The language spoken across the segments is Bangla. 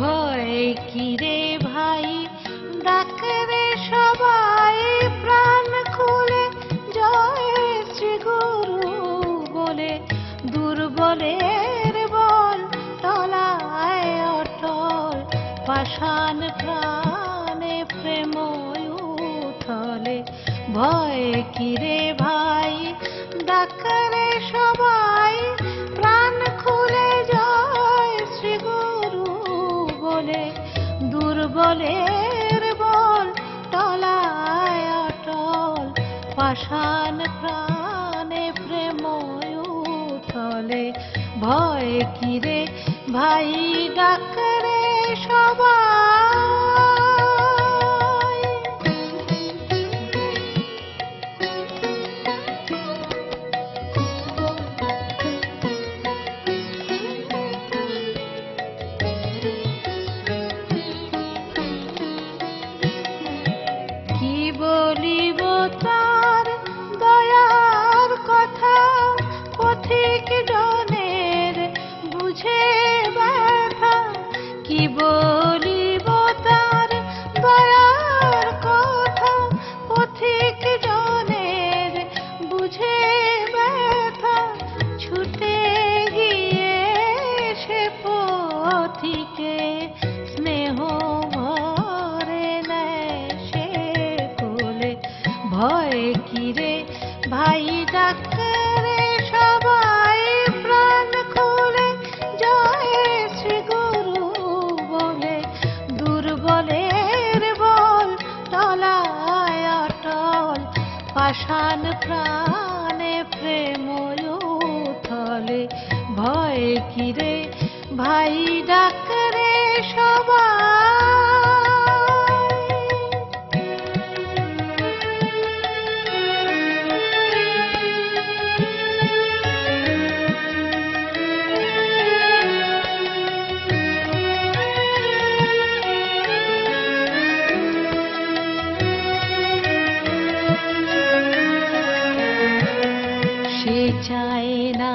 ভয় কিরে ভাই? ডাকে সবাই, প্রাণ খুলে, জয় শ্রী গুরু বলে। দুর্বলের বল তলায় অটল, পাষাণ প্রাণে প্রেম উথলে। ভয় কিরে ভাই? ডাকে সবাই বলে দুর্বলের বল টলায় অটল পাষাণ প্রাণে প্রেময় তলে ভয় কিরে ভাই ডাকরে সবাই। পথিকে স্নেহ ভরে নেয় সে কোলে। ভয় কিরে? ভাই ডাকরে সবাই প্রাণ খুলে। জয় শ্রী গুরু বলে। দুর্বলের বল তলায় পাষাণ প্রাণে প্রেম থলে ভয় কিরে? ভাই ডাকরে সে চায় না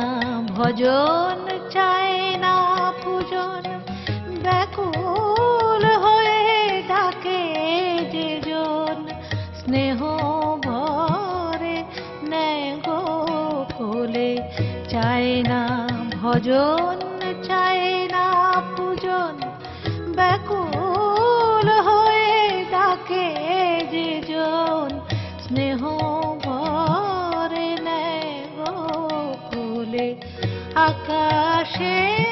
ভজন ব্যাকুল হয়ে ডাকে যে স্নেহ ভরে নেয় গো কোলে। চায় না ভজন, চায় না পূজন। ব্যাকুল হয়ে ডাকে যে স্নেহ ভরে নেয় গো কোলে। আকাশে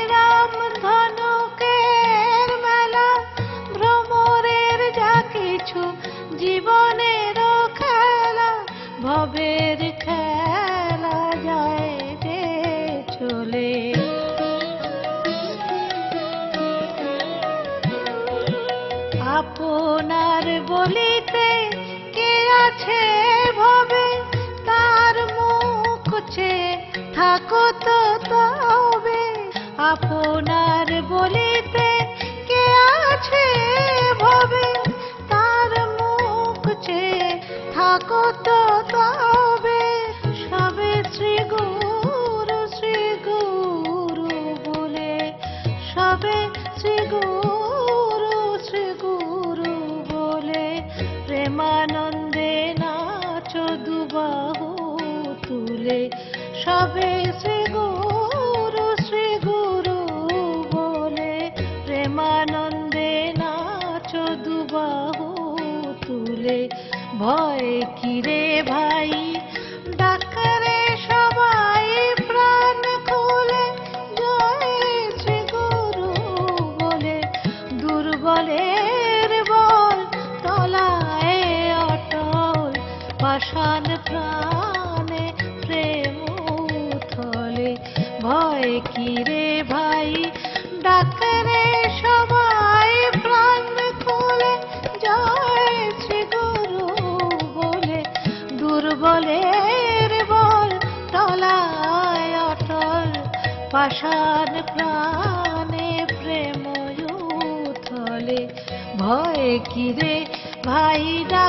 আছে ভবে, তার মুখ চেয়ে থাকো তো তবে। আপনার বলিতে কে আছে ভবে, তার থাকো তো তবে। সবে শ্রী গুরু শ্রী গুরু বলে, সবে শ্রী গুরু শ্রী গুরু বলে, প্রেমানন্দে তুলে সবে শ্রী গুরু শ্রী গুরু বলে, প্রেমানন্দে নাচো দুবাহু তুলে। ভয় কিরে ভাই, ডাকরে সবাই প্রাণ খুলে, জয় শ্রী গুরু বলে। দুর্বলের বল তলায় অটল, পাষাণ প্রাণে ভয় কিরে ভাই? ডাকরে সবাই প্রাণ খুলে শ্রী গুরু বলে। দুর্বলের বল তলায় অটল, পাষাণ প্রাণে প্রেম থলে ভয় কিরে ভাই ডা